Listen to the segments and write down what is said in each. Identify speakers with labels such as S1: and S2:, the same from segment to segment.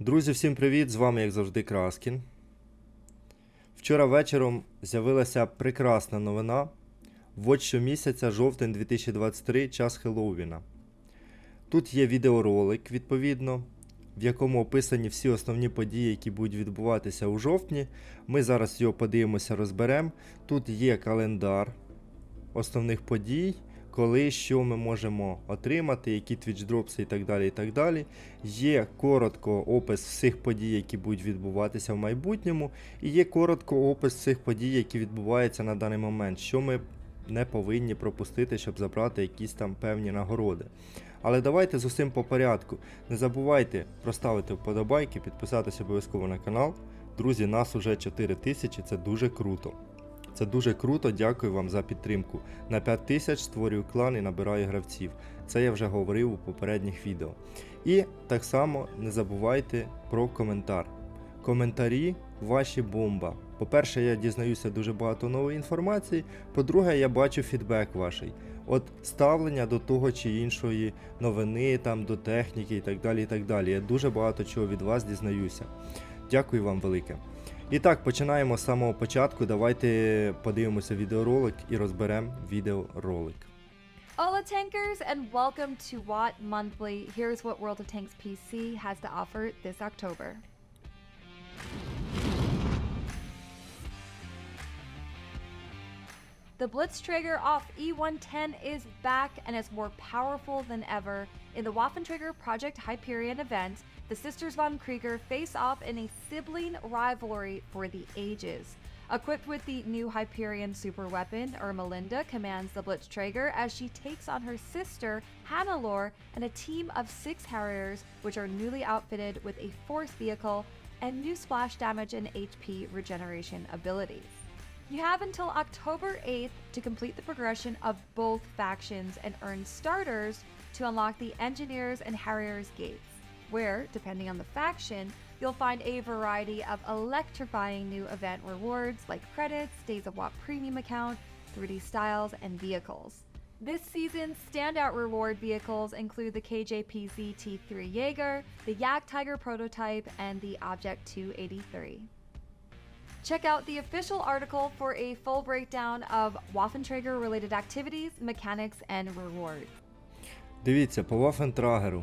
S1: Друзі, всім привіт! З вами, як завжди, Краскін. Вчора вечором з'явилася прекрасна новина. Вот щомісяця, жовтень 2023, час Хеллоуіна. Тут є відеоролик, відповідно, в якому описані всі основні події, які будуть відбуватися у жовтні. Ми зараз його подивимося, розберемо. Тут є календар основних подій, коли що ми можемо отримати, які твічдропси і так далі. і так далі. Є коротко опис всіх подій, які будуть відбуватися в майбутньому, і є коротко опис цих подій, які відбуваються на даний момент, що ми не повинні пропустити, щоб забрати якісь там певні нагороди. Але давайте з усім по порядку. Не забувайте проставити вподобайки, підписатися обов'язково на канал. Друзі, нас уже 4 тисячі, це дуже круто. Це дуже круто, дякую вам за підтримку. На 5 тисяч створюю клан і набираю гравців. Це я вже говорив у попередніх відео. І так само не забувайте про коментар. Коментарі ваші бомба. По-перше, я дізнаюся дуже багато нової інформації. По-друге, я бачу фідбек ваш. От ставлення до того чи іншої новини, там до техніки і так далі. і так далі. Я дуже багато чого від вас дізнаюся. Дякую вам велике. І так, починаємо з самого початку. Давайте подивимося відеоролик і розберемо відеоролик.
S2: Hola tankers and welcome to Watt Monthly. Here's what World of Tanks PC has to offer this October. The Blitzträger off E110 is back and is more powerful than ever. In the Waffenträger Project Hyperion event, the Sisters von Krieger face off in a sibling rivalry for the ages. Equipped with the new Hyperion super weapon, Ermelinda commands the Blitzträger as she takes on her sister, Hannelore, and a team of six Harriers, which are newly outfitted with a force vehicle and new splash damage and HP regeneration abilities. You have until October 8th to complete the progression of both factions and earn starters to unlock the Engineers and Harriers gates, where, depending on the faction, you'll find a variety of electrifying new event rewards like credits, Days of Watt Premium account, 3D styles, and vehicles. This season's standout reward vehicles include the KJPZ T3 Jaeger, the Yak Tiger prototype, and the Object 283. Check out the official article for a full breakdown of Waffenträger related activities, mechanics, and rewards.
S1: Дивіться, по Waffentragerу.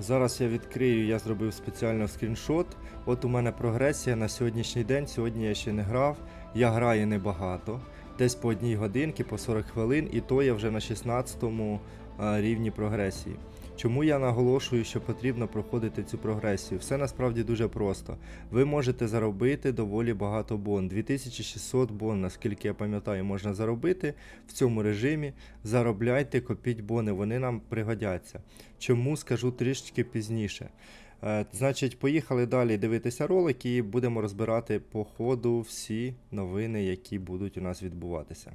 S1: Зараз я відкрию, я зробив спеціально скріншот. От у мене прогресія на сьогоднішній день. Сьогодні я ще не грав. Я граю небагато. Десь по одній годинці, по 40 хвилин, і то я вже на 16-му рівні прогресії. Чому я наголошую, що потрібно проходити цю прогресію? Все насправді дуже просто. Ви можете заробити доволі багато бон. 2600 бон, наскільки я пам'ятаю, можна заробити в цьому режимі. Заробляйте, копіть бони, вони нам пригодяться. Чому скажу трішечки пізніше. Е, Значить, поїхали далі дивитися ролик і будемо розбирати по ходу всі новини, які будуть у нас відбуватися.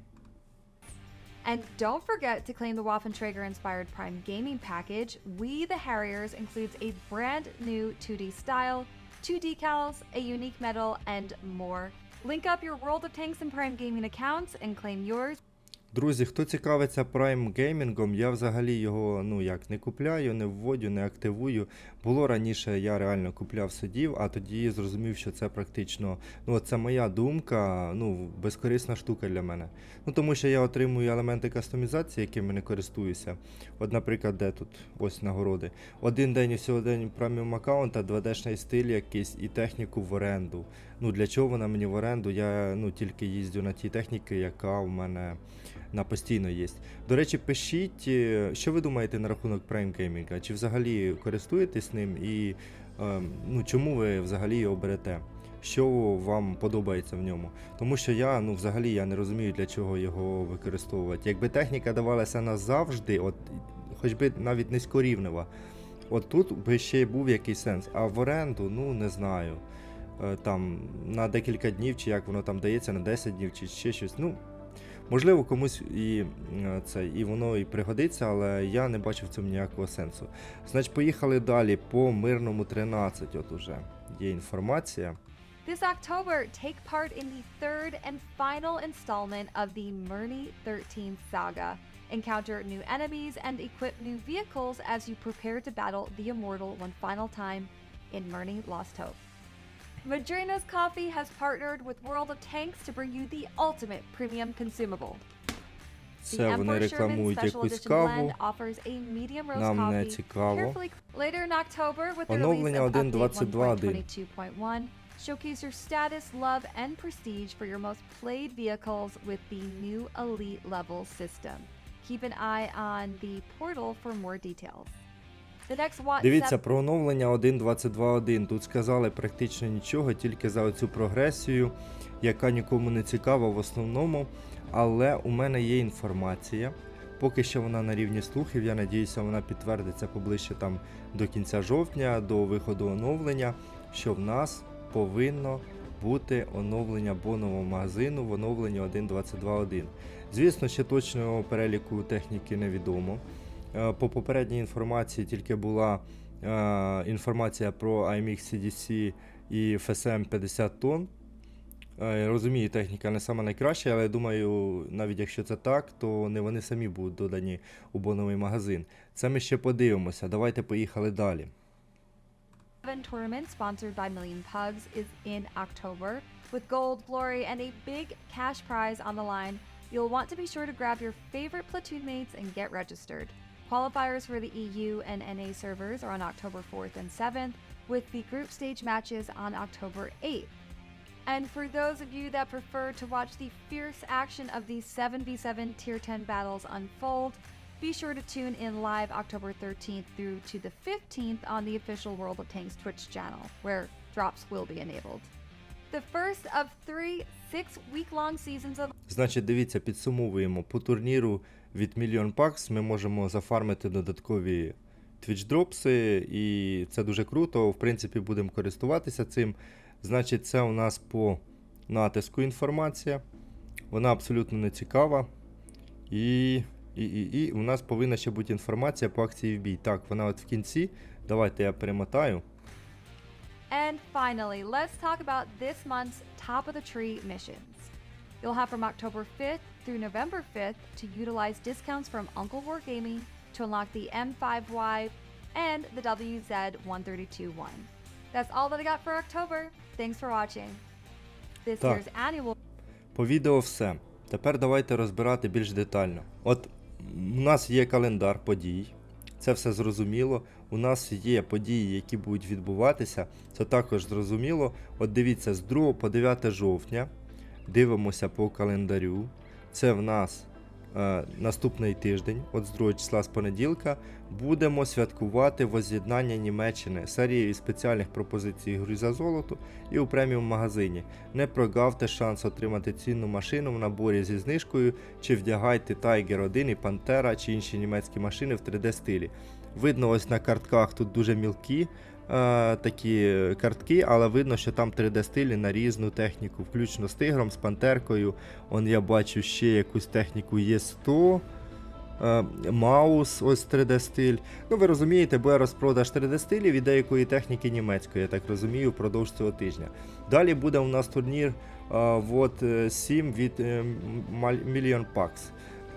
S2: And don't forget to claim the Waffenträger inspired Prime gaming package. We the Harriers includes a brand new 2D style, two decals, a unique medal, and more. Link up your World of Tanks and Prime gaming accounts and claim yours.
S1: Друзі, хто цікавиться Prime геймінгом, я взагалі його ну як не купляю, не вводю, не активую. Було раніше, я реально купляв сидів, а тоді зрозумів, що це практично, ну це моя думка, ну безкорисна штука для мене. Ну тому що я отримую елементи кастомізації, якими не користуюся. От, наприклад, де тут ось нагороди. Один день і всього день преміум аккаунта, 2D-шний стиль якийсь і техніку в оренду. Ну для чого вона мені в оренду? Я ну тільки їздю на ті техніки, яка в мене на постійно є. До речі, пишіть, е, що ви думаєте на рахунок Prime Gaming? Чи взагалі користуєтесь ним і е, ну, чому ви взагалі його берете? Що вам подобається в ньому? Тому що я ну взагалі я не розумію, для чого його використовувати. Якби техніка давалася назавжди, от хоч би навіть низькорівнева, от тут би ще був якийсь сенс. А в оренду, ну не знаю. Е, Там на декілька днів, чи як воно там дається, на 10 днів, чи ще щось. Ну, Можливо, комусь і е, це і воно і пригодиться, але я не бачу в цьому ніякого сенсу. Значить, поїхали далі по мирному 13. От уже є інформація.
S2: This October, take part in the third and final installment of the Murney 13 saga. Encounter new enemies and equip new vehicles as you prepare to battle the Immortal one final time in Murney Lost Hope. Madrina's Coffee has partnered with World of Tanks to bring you the ultimate premium consumable. The
S1: Це вони
S2: Emperor Sherman
S1: рекламують
S2: Special
S1: якусь
S2: Edition
S1: каву.
S2: blend offers a medium roast
S1: Нам не
S2: coffee.
S1: цікаво.
S2: Carefully later in October with the release
S1: Оновлення
S2: of update
S1: 1.22.1.
S2: 1.22.1, showcase your status, love, and prestige for your most played vehicles with the new Elite Level system. Keep an eye on the portal for more details.
S1: Дивіться про оновлення 1.22.1. Тут сказали практично нічого, тільки за оцю прогресію, яка нікому не цікава в основному. Але у мене є інформація. Поки що вона на рівні слухів. Я надіюся, вона підтвердиться поближче там до кінця жовтня, до виходу оновлення, що в нас повинно бути оновлення бонового магазину в оновленні 1.22.1. Звісно, ще точного переліку техніки невідомо. Е, По попередній інформації тільки була е, інформація про IMX CDC і FSM 50 тонн. Е, розумію, техніка не сама найкраща, але я думаю, навіть якщо це так, то не вони самі будуть додані у боновий магазин. Це ми ще подивимося. Давайте поїхали далі.
S2: tournament sponsored by Million Pugs is in October with gold, glory, and a big cash prize on the line. You'll want to be sure to grab your favorite platoon mates and get registered. Qualifiers for the EU and NA servers are on October 4th and 7th, with the group stage matches on October 8th. And for those of you that prefer to watch the fierce action of these 7v7 Tier 10 battles unfold, be sure to tune in live October 13th through to the 15th on the official World of Tanks Twitch channel, where drops will be enabled. The first of three six week long seasons of
S1: Значить, дивіться, підсумовуємо. По турніру від Million Packs ми можемо зафармити додаткові твічдропси, і це дуже круто. В принципі, будемо користуватися цим. Значить, це у нас по натиску інформація. Вона абсолютно не цікава. І, і, і, і у нас повинна ще бути інформація по акції в бій. Так, вона от в кінці. Давайте я перемотаю.
S2: And finally, let's talk about this month's top of the tree missions. You'll have from October 5th through November 5th to utilize discounts from Uncle Wargaming to unlock the M5Y and the WZ132-1. That's all that I got for October. Thanks for watching. This
S1: Так.
S2: year's annual
S1: По відео все. Тепер давайте розбирати більш детально. От у нас є календар подій, це все зрозуміло. У нас є події, які будуть відбуватися, це також зрозуміло. От дивіться, з 2 по 9 жовтня дивимося по календарю. Це в нас е, наступний тиждень, от з 2 числа з понеділка, будемо святкувати воз'єднання Німеччини серією спеціальних пропозицій гри за золото і у преміум магазині. Не прогавте шанс отримати цінну машину в наборі зі знижкою, чи вдягайте Tiger 1 і Pantera чи інші німецькі машини в 3D стилі. Видно, ось на картках тут дуже мілкі е, такі картки, але видно, що там 3D стилі на різну техніку, включно з тигром, з пантеркою. Он я бачу ще якусь техніку Є100. е, Маус, ось 3D стиль. Ну, ви розумієте, буде розпродаж 3D стилів і деякої техніки німецької, я так розумію, впродовж цього тижня. Далі буде у нас турнір вот, е, 7 від Million Packs.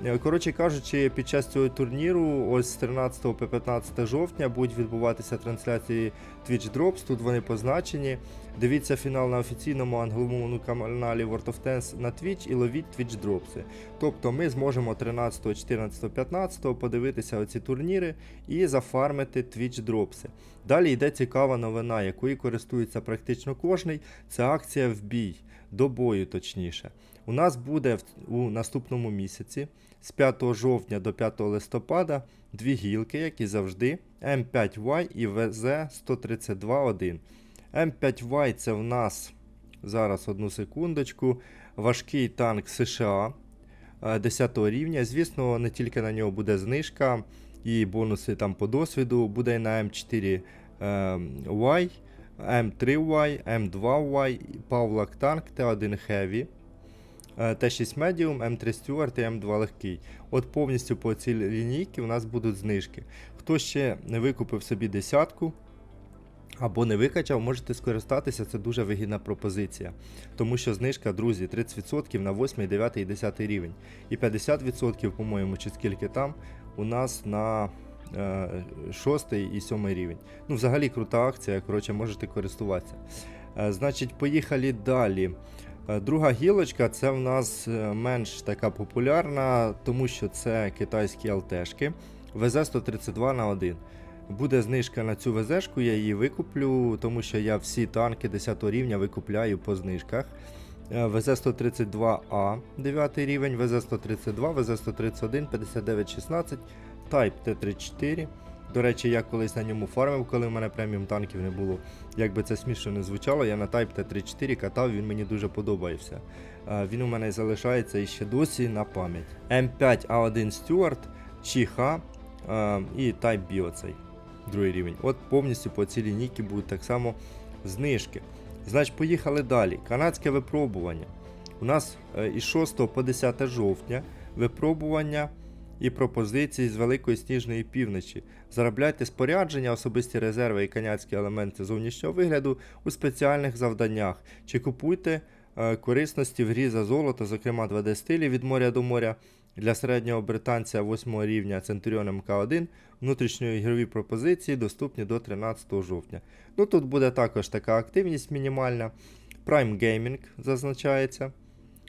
S1: Е, Коротше кажучи, під час цього турніру, ось з 13 по 15 жовтня, будуть відбуватися трансляції Twitch Drops, тут вони позначені. Дивіться фінал на офіційному англомовному каналі World of Tanks на Twitch і ловіть Twitch Dropси. Тобто ми зможемо 13, 14, 15 подивитися оці турніри і зафармити Twitch Dropси. Далі йде цікава новина, якою користується практично кожний. Це акція в бій, до бою точніше. У нас буде у наступному місяці з 5 жовтня до 5 листопада дві гілки, як і завжди, М5Y і ВЗ-132-1. М5Y це в нас зараз одну секундочку. Важкий танк США е, 10 рівня. Звісно, не тільки на нього буде знижка і бонуси там по досвіду. Буде і на М4Y, М3Y, М2Y, Павлак танк Т1 Heavy. Е, Т6 Medium, М3 Stewart і М2 легкий. От повністю по цій лінійці у нас будуть знижки. Хто ще не викупив собі десятку або не викачав, можете скористатися, це дуже вигідна пропозиція. Тому що знижка, друзі, 30% на 8, 9 і 10 рівень. І 50%, по-моєму, чи скільки там, у нас на 6 і 7 рівень. Ну, взагалі крута акція, коротше, можете користуватися. Е, Значить, поїхали далі. Е, Друга гілочка це в нас е, менш така популярна, тому що це китайські ЛТшки ВЗ-132 на 1. Буде знижка на цю ВЗшку, я її викуплю, тому що я всі танки 10 рівня викупляю по знижках. Е, ВЗ-132А 9 рівень, ВЗ-132, ВЗ-131, 5916, Type Т-34. До речі, я колись на ньому фармив, коли в мене преміум танків не було. Як би це смішно не звучало, я на Type Т-34 катав, він мені дуже подобається. Він у мене залишається і ще досі на пам'ять. М5А1 Stewart, Чіха е, і Type B оцей другий рівень. От повністю по цій лінійці будуть так само знижки. Значить, поїхали далі. Канадське випробування. У нас е, із 6 по 10 жовтня випробування і пропозиції з Великої Сніжної півночі. Заробляйте спорядження, особисті резерви і канадські елементи зовнішнього вигляду у спеціальних завданнях. Чи купуйте е, корисності в грі за золото, зокрема 2D стилі від моря до моря. Для середнього британця 8 рівня Centurion MK1 внутрішньої ігрові пропозиції доступні до 13 жовтня. Ну тут буде також така активність мінімальна. Prime Gaming зазначається,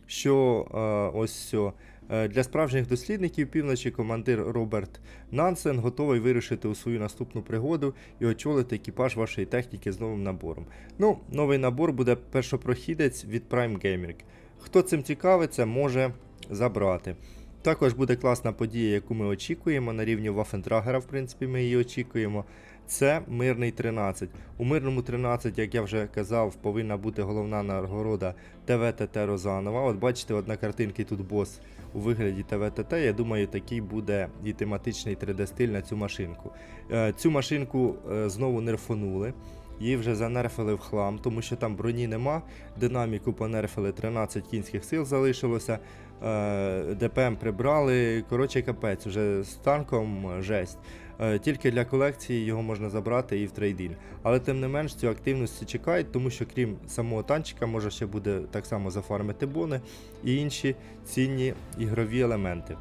S1: що е, ось все. Е, Для справжніх дослідників півночі командир Роберт Нансен готовий вирушити у свою наступну пригоду і очолити екіпаж вашої техніки з новим набором. Ну, новий набор буде першопрохідець від Prime Gaming. Хто цим цікавиться, може забрати. Також буде класна подія, яку ми очікуємо на рівні Вафентрагера, в принципі, ми її очікуємо. Це мирний 13. У мирному 13, як я вже казав, повинна бути головна нагорода ТВТТ Розанова. От бачите, одна на картинці тут бос у вигляді ТВТТ. Я думаю, такий буде і тематичний 3D-стиль на цю машинку. Е, Цю машинку е, знову нерфонули. Її вже занерфили в хлам, тому що там броні нема. Динаміку понерфили 13 кінських сил залишилося. Е, ДПМ прибрали. Коротше, капець, вже з танком жесть. Е, Тільки для колекції його можна забрати і в трейдін. Але тим не менш цю активність чекають, тому що крім самого танчика, може ще буде так само зафармити бони і інші цінні ігрові елементи.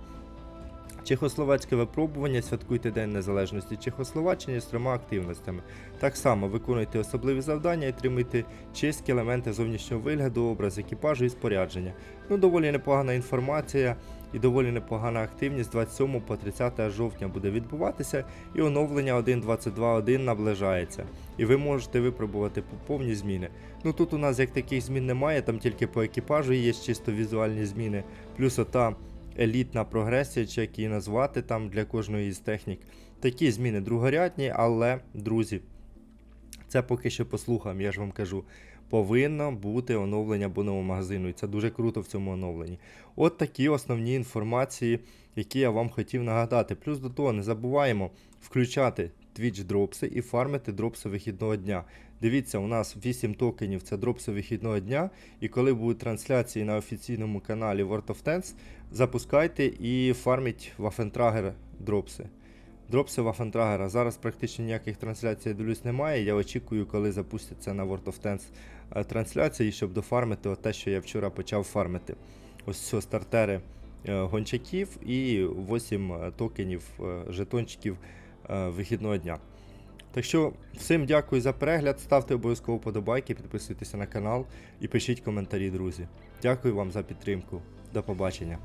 S1: Чехословацьке випробування святкуйте День Незалежності Чехословаччини з трьома активностями. Так само виконуйте особливі завдання і отримуйте чисткі елементи зовнішнього вигляду, образ екіпажу і спорядження. Ну, доволі непогана інформація і доволі непогана активність 27 по 30 жовтня буде відбуватися, і оновлення 1.22.1 наближається. І ви можете випробувати по- повні зміни. Ну тут у нас як таких змін немає, там тільки по екіпажу є чисто візуальні зміни, плюс ота елітна прогресія, чи як її назвати там для кожної із технік. Такі зміни другорядні, але, друзі, це поки що послухам, я ж вам кажу. Повинно бути оновлення бонового магазину, і це дуже круто в цьому оновленні. От такі основні інформації, які я вам хотів нагадати. Плюс до того не забуваємо включати Twitch дропси і фармити дропси вихідного дня. Дивіться, у нас 8 токенів це дропси вихідного дня. І коли будуть трансляції на офіційному каналі World of Tanks, запускайте і фарміть Waffentrager дропси. Дропси Waffentragera. Зараз практично ніяких трансляцій я дивлюсь немає. Я очікую, коли запустяться на World of Tanks е, трансляції, щоб дофармити те, що я вчора почав фармити. Ось все, стартери е, гончаків і 8 токенів е, жетончиків е, вихідного дня. Так що всім дякую за перегляд. Ставте обов'язково подобайки, підписуйтеся на канал і пишіть коментарі, друзі. Дякую вам за підтримку. До побачення.